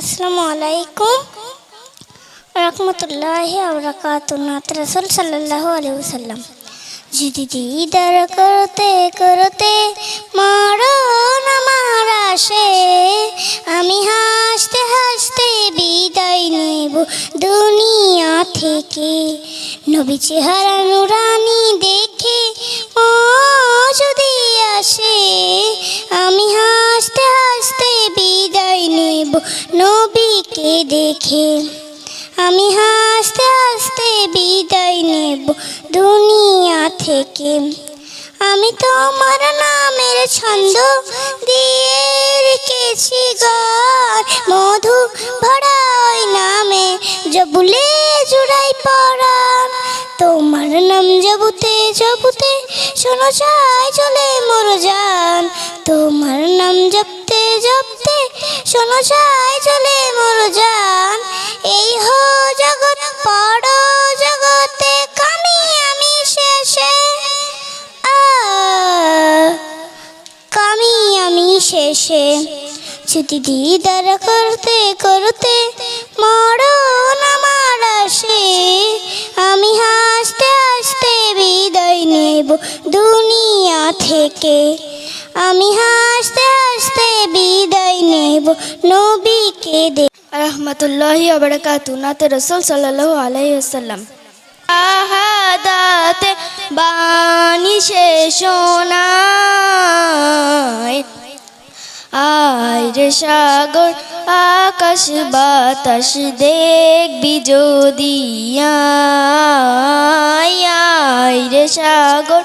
আসসালামু আলাইকুম। রহমতুল্লাহ আবরাকাত রসুল সাল্লাহ আলহিসাল্লাম যদি দিদার করতে করতে মরণ আমার আসে, আমি হাসতে হাসতে বিদায় নেব দুনিয়া থেকে। নবী চেহারা নুরানি দেখে ও যদি আসে, আমি হাসতে হাসতে বিদায় নবীকে দেখে। আমি হাসতে হাসতে বিদায় নেব দুনিয়া থেকে। আমি তোমার নামের ছন্দ দিয়ে রেখেছি গান মধু ভরা ওই নামে, জবুলে জুড়াই পড়ান তোমার নাম জবুতে জবুতে শোনো চাই চলে মোর জান। তোমার নাম জপতে জপতে শোনো চাই চলে মোর জান এই হো জগৎ, পড় জগতে কামি আমি শেষে। কামি আমি শেষে। যদি দিদার করতে করতে মরণ আমার আসে আমি হাসতে হাসতে বিদায় নেব দুনিয়া থেকে। আমি হাসতে হাসতে নেব নবীকে দে। রহমতুল্লাহি আবরকাতু নাতে রসুল সাল্লাল্লাহু আলাইহি ওয়াসাল্লাম। আহাদাতে বাণী শেষ শোনায়। সাগর, আকাশ, বাতাস দেখবি যদি আয়। সাগর,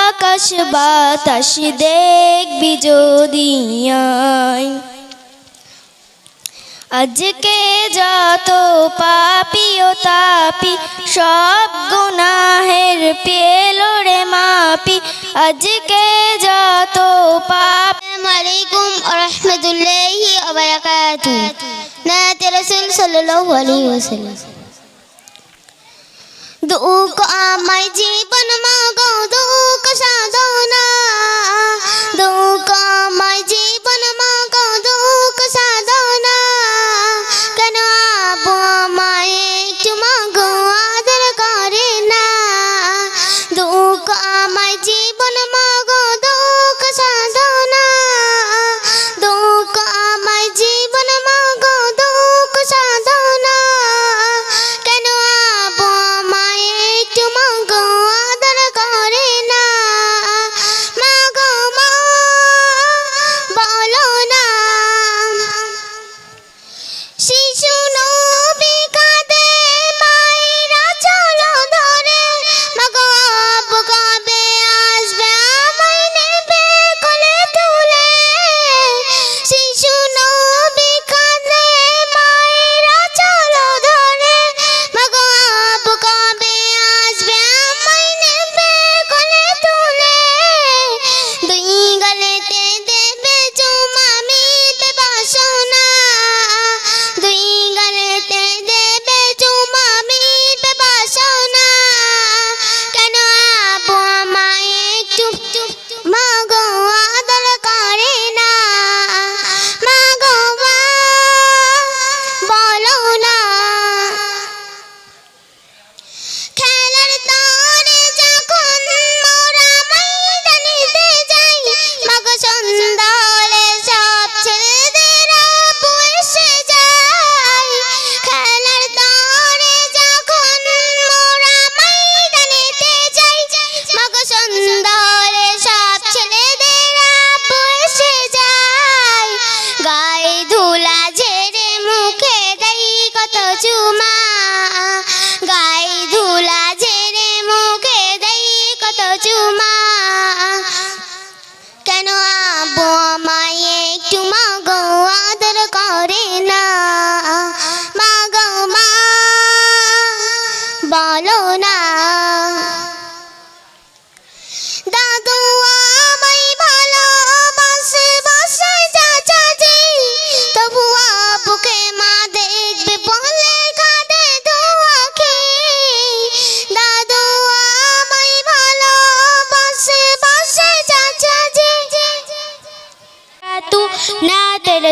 আকাশ, বাতাস দেখবি যদি আয়। আজকে যত পাপি ও তাপি, সব গুনাহের পেলোরে মাপি। আজকে যত পাপ আলাইকুম রহমতুল্লাহি ওবারাকাতু নাত রাসূল সাল্লাল্লাহু আলাইহি ওয়াসাল্লাম। দুঃখ আমায় জীবন মাগো, দুঃখ সাধনা। দুঃখ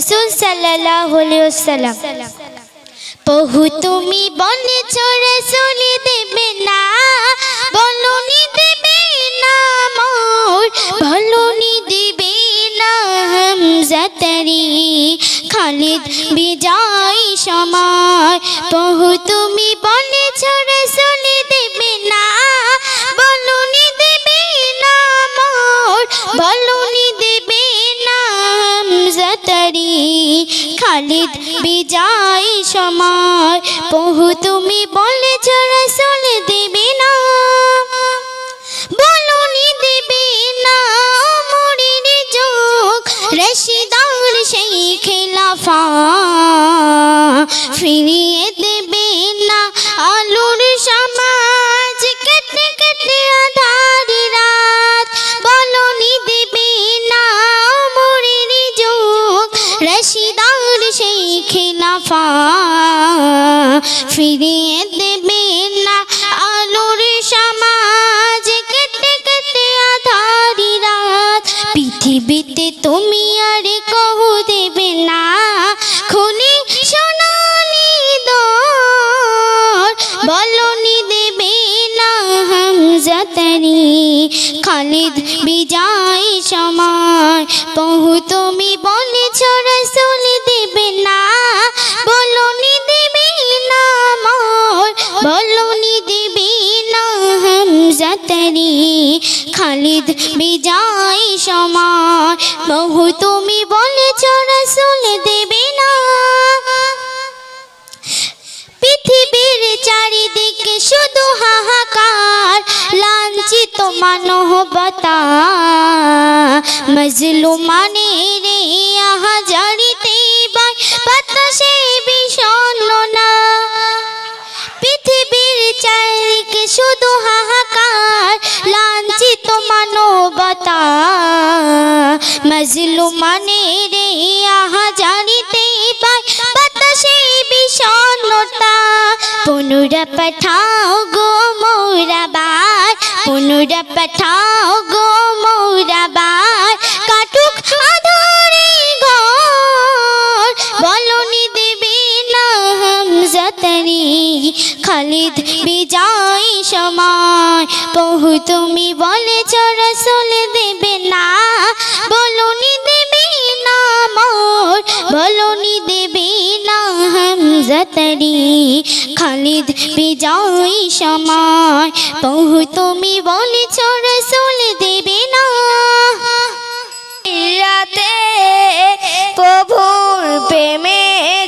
রসুল আলাইহি বহু তুমি বলেছ রসুল দেবে না বলনি দেবে না মোর বলনি দেবে না হামজাতারি খালিদ বিজয় সময় বহু তুমি বলেছ খালিদ বিজয় সময়, বহু তুমি বলেছ রসুল দেবে না। বলনি দেবে না, মরির যোগ রশিদার সেই খেলাফা। ফিরিয়ে দেবে না আলুর সমাজ হামজাতারি খালিদ বিজয় সময় বহু তুমি বলেছ রসুল দেবে না, বলনি দেবে না মোর বলনি দেবে না হামজাতারি। খালিদ বিজয় সময় বহু তুমি বলেছ রসুল দেবে না। পৃথিবীর চারিদিকে শুধু হাহাকার লাঞ্ছিত মানবতা মজলুমানে রে আহা জারিতে বাই বাতাসে বিষণ্ণ না পৃথিবীর চারিদিকে শুধু হাহাকার লাঞ্ছিত মানবতা মজলুমানে রে আহা জানিতে পাই বাতাসে বিষণ্ণতা পুনরা পাঠাও গো মৌরাবার পুনরা পাঠাও গো খালিদ বিজয় সময় বহু তুমি বলেছ, রসুল দেবে না। রাতে প্রভুর প্রেমে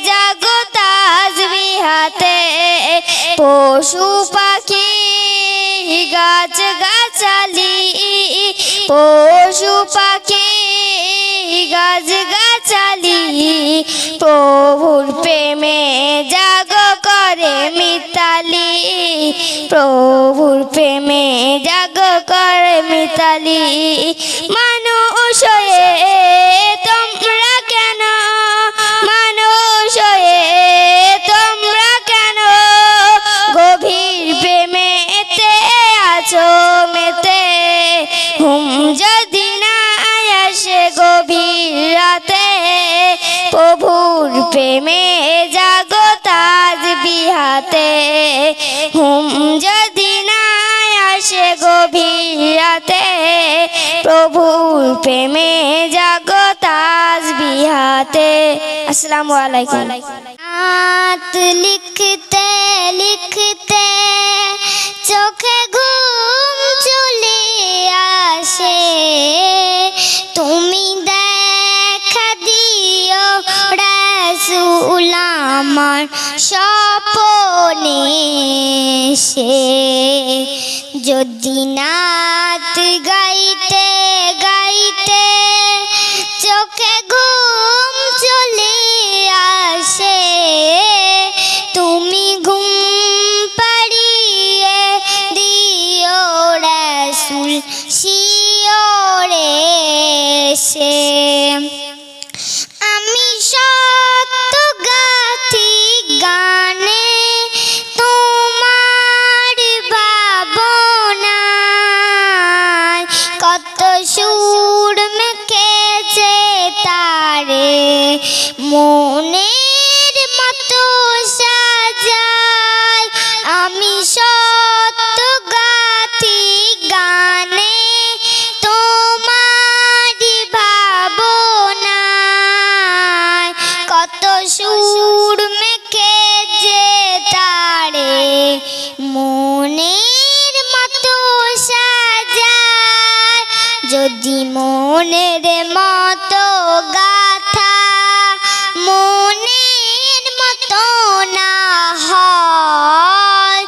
জাগতাজ বিহাতে পশু পাখি গাছ গাছালি, পশু পাখি গাছ গাছালি। প্রভুর প্রেমে জাগ করে মিতালি প্রভুর প্রেমে জাগ কর মিতালি। মানুষ তোমরা হুম, যদি না আসে গভীর রাতে, প্রভুর প্রেমে জাগতাজ বিহাতে আসসালামু আলাইকুম। হাত লিখতে লিখতে চোখে ঘুম চলে আসে। তুমি দেখা দিও রাসুল আমার স্বপনে সে যদি নাত গাইতে গাইতে চোখে ঘুম চলে আসে, তুমি ঘুম পাড়িয়ে দিও রাসুল, শিওরে সে মনের মতো গাথা মনের মতো না হয়।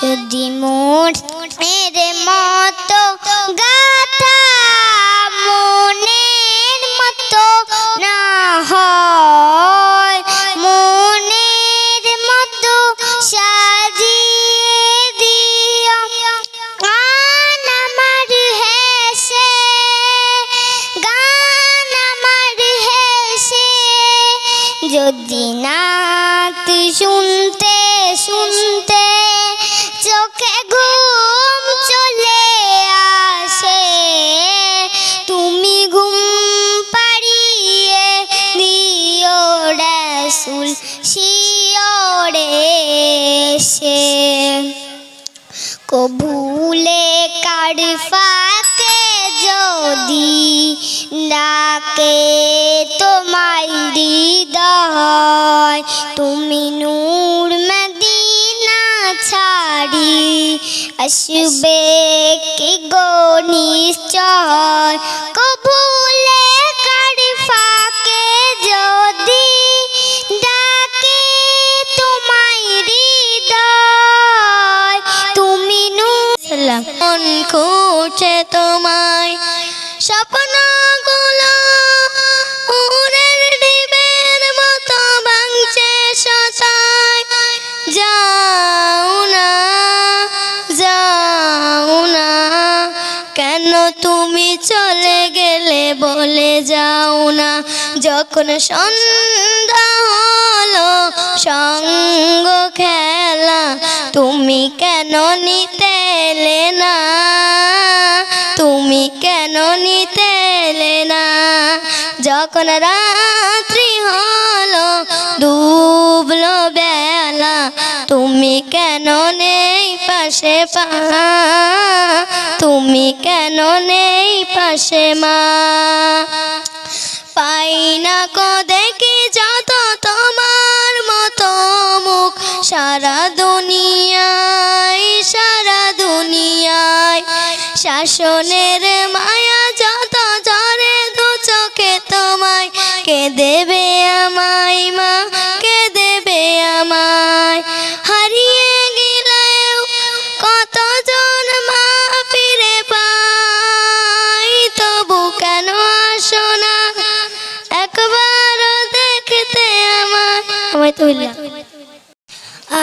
যদি মনের মতো গাথা রাসুল শিওরে সে কবুলে কার ফাকে যদি ডাকে তোমায় হৃদয়, তুমি নূর মদিনা ছাড়ি আসবে কি গো নিশ্চয়? কবুলে চলে গেলে বলে যাও না। যখন সন্ধ্যা হলো, সঙ্গ খেলা, তুমি কেন নিতে এলে না? তুমি কেন নিতে এলে না? যখন রাত্রি হলো, ডুবলো বেলা, তুমি কেন নেই পাশে পা, তুমি কেন নেই পাশে মা? পাই না কো দেখি যত তোমার মতো মুখ, সারা দুনিয়ায় সারা দুনিয়ায়। শাসনের মায়া যত জরে দু চোখে তোমায়, কে দেবে আমায় মা? কে দেবে আমায়?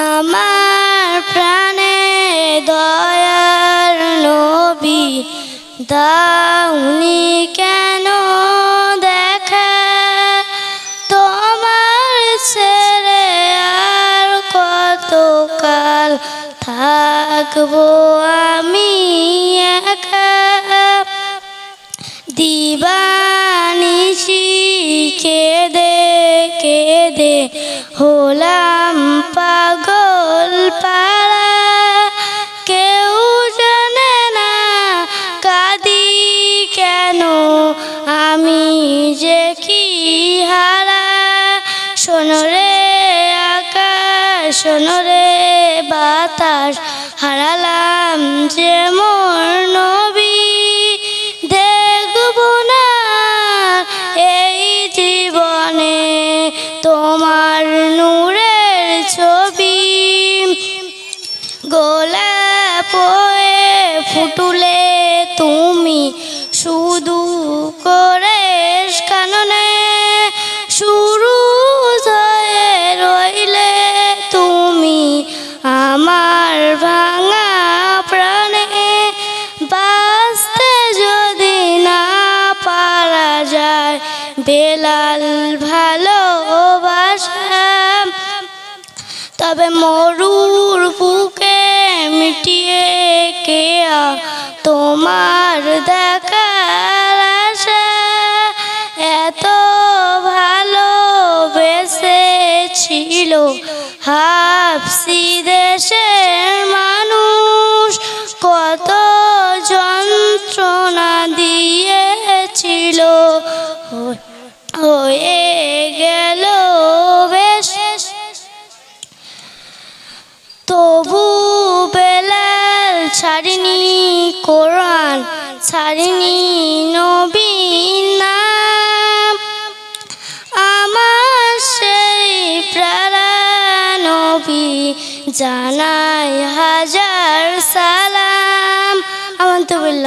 আমার প্রাণে দয়ার নবী দাউনি কেন দেখা? তোমার ছেড়ে আর কতকাল থাকব আমি একা? দিবানিশি শোনরে আকাশ শোনরে বাতাস হারালাম যে মোর নবী। বেলাল ভালোবাসা তবে মরুর বুকে মিটিয়ে কেয়া তোমার দেখার এত ভালো ছিল হাফসি দেশের মানুষ। কত যন্ত্রণা দিয়েছিল। হয়ে গেল বেশ। তবু বেলাল ছাড়িনি কোরআন, ছাড়িনি নবী না আমার সেই প্রারা নবী জানায় হাজার সালাম। আমন্ত বললাম